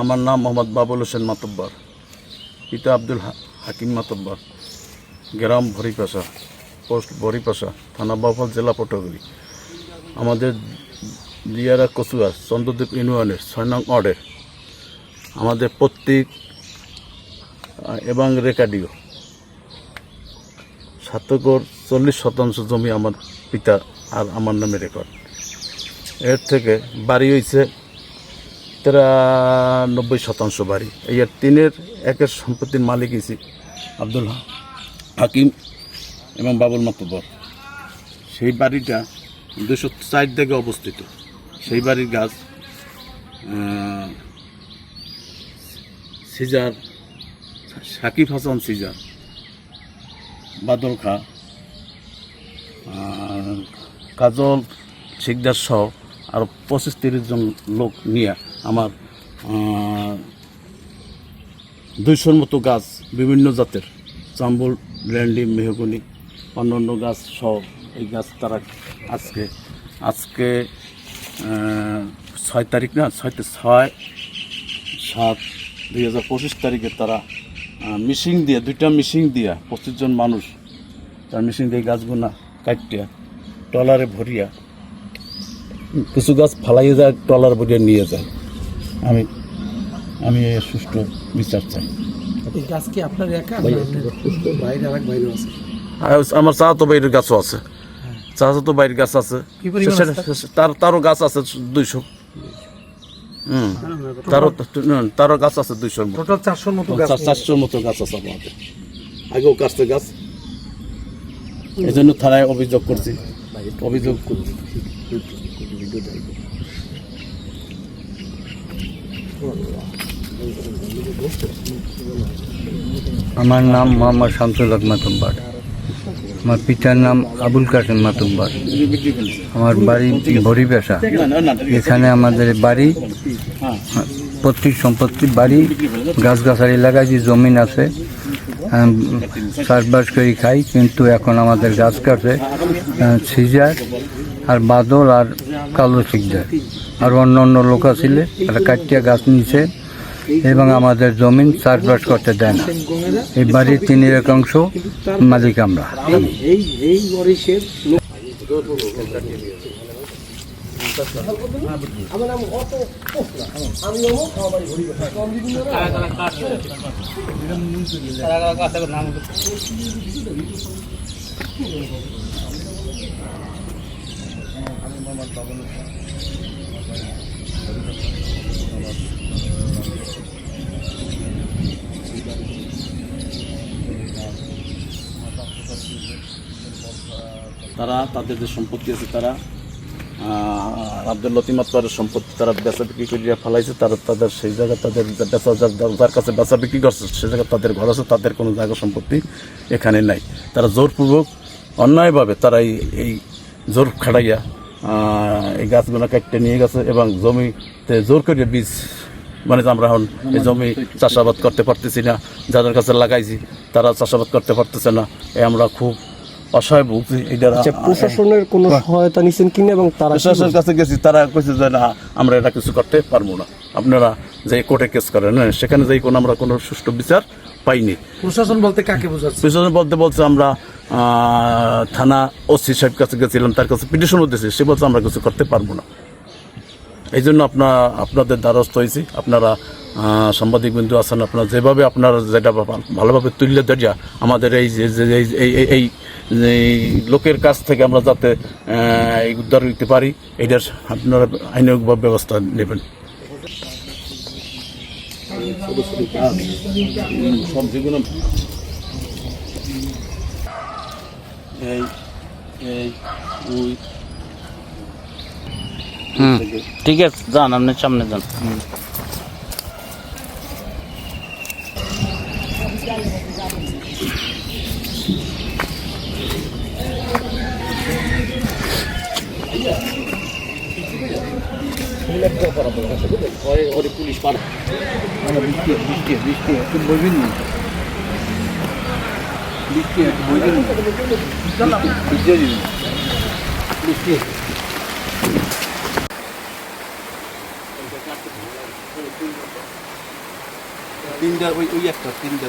আমার নাম মোহাম্মদ বাবুল হোসেন মাতব্বর, পিতা আব্দুল হাকিম মাতব্বর, গ্রাম ভরিপাশা, পোস্ট ভরিপাশা, থানা বাউফল, জেলা পটুয়াখালী। আমাদের দিয়ারা কচুয়া, চন্দ্রদ্বীপ ইউনিয়নের ছয় নং ওয়ার্ডের। আমাদের প্রত্যেক এবং রেকাডিও সাতকর চল্লিশ শতাংশ জমি আমার পিতা আর আমার নামে রেকর্ড। এর থেকে বাড়ি হয়েছে তিরানব্বই শতাংশ বাড়ি। এই তিনের একের সম্পত্তির মালিক হয়েছি আব্দুল হাকিম এবং বাবুল মাতবর সেই বাড়িটা দুশো চার দিকে অবস্থিত। সেই বাড়ির গাছ সিজার, সাকিব হাসান সিজার, বাদল খা কাজল শিকদার সহ আর পঁচিশ তিরিশ জন লোক নিয়ে আমার দুইশোর মতো গাছ বিভিন্ন জাতের চাম্বুল ল্যান্ডি মেহগুনি, অন্যান্য গাছ সহ এই গাছ তারা আজকে আজকে ছয় তারিখ না, ছয় ছয়, সাত, দুই হাজার পঁচিশ তারিখে তারা মিশিং দিয়ে, দুইটা মিশিং দিয়া পঁচিশ জন মানুষ তার মিশিং দিয়ে গাছগুনা কাটিয়া টলারে ভরিয়া, কিছু গাছ ফালাইয়ে যায় টলার ভরিয়া নিয়ে যায়। আমি আমি এর সুষ্ঠু বিচার চাই। এই গাছ কি আপনার একা? বাইরে আর বাইরে আছে। আমার চা তো বাইরের গাছও আছে। চা তো বাইরের গাছ আছে। তার তারও গাছ আছে দুইশো। হুম। তারও তারও গাছ আছে দুইশোর মতো। টোটাল চারশোর মতো গাছ চারশোর মতো গাছ আছে আমাদের। আগেও কাটছে গাছ। এই জন্য থানায় অভিযোগ করছি। অভিযোগ করছি। আমার নাম মোহাম্মদ শামসুল হক মাতুব্বার আমার পিতার নাম আবুল কাসেম মাতুব্বার আমার বাড়ি ভরি পেশা। এখানে আমাদের বাড়ি প্রত্যেক সম্পত্তি, বাড়ি, গাছগাছালি এলাকায় যে জমিন আছে। চাষবাস করে, খাই, কিন্তু এখন আমাদের গাছ কাটে সিজার আর বাদল আর কালো সিকজার আর অন্য অন্য লোক আছিল তারা কাটিয়া গাছ নিচে এবং আমাদের জমিন চাষবাস করতে দেয় না। এই বাড়ির তিন একাংশ মালিক আমরা। তারা তাদের যে সম্পত্তি আছে তারা আব্দুল লতিম সম্পত্তি তারা বেচা বিক্রি করিয়া ফেলাইছে, তারা তাদের সেই জায়গায় তাদের বেচা যার- কাছে বেচা বিক্রি করছে সেই জায়গায় তাদের ঘর আছে, তাদের কোনো জায়গা সম্পত্তি এখানে নাই। তারা জোরপূর্বক অন্যায়ভাবে তারা এই জোর খাটাইয়া এই গাছগুলো কাটতে নিয়ে গেছে এবং জমিতে জোর করে বীজ মানে আমরা এখন এই জমি চাষাবাদ করতে পারতেছি না যাদের কাছে লাগাইছি তারা চাষাবাদ করতে পারতেছে না। এ আমরা খুব অসহায় ভুগছি। এটার আচ্ছা প্রশাসনের কোনো সহায়তা নিচ্ছেন কিনা এবং তারা প্রশাসনের কাছে গেছি তারা কইছে যে না আমরা এটা কিছু করতে পারব না। আপনারা যে কোর্টে কেস করেন সেখানে যাই কোনো আমরা কোনো সুষ্ঠু বিচার পাইনি। প্রশাসন বলতে কাকে বোঝাচ্ছে? প্রশাসন বলতে বলছে আমরা থানা ওসি সাহেব কাছে গেছিলাম তার কাছে পিটিশনও দিয়েছি সে বলছে আমরা কিছু করতে পারব না। এই জন্য আপনার আপনাদের দ্বারস্থ হয়েছি। আপনারা সাংবাদিক বিন্দু আছেন আপনারা যেভাবে আপনারা যেটা ভালোভাবে তুললে দাঁড়িয়া আমাদের এই এই- লোকের কাছ থেকে আমরা যাতে উদ্ধার দিতে পারি এটার আপনারা আইনের ব্যবস্থা নেবেন। সব যেগুলো এই এই ওই হুম ঠিক আছে যান আপনি সামনে যান হুম। বৃষ্টি বৃষ্টি বৃষ্টি একটু বলবেন না বৃষ্টি তিনটা ওই ওই একটা তিনটা।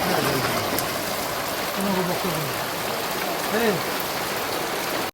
と思います。ええ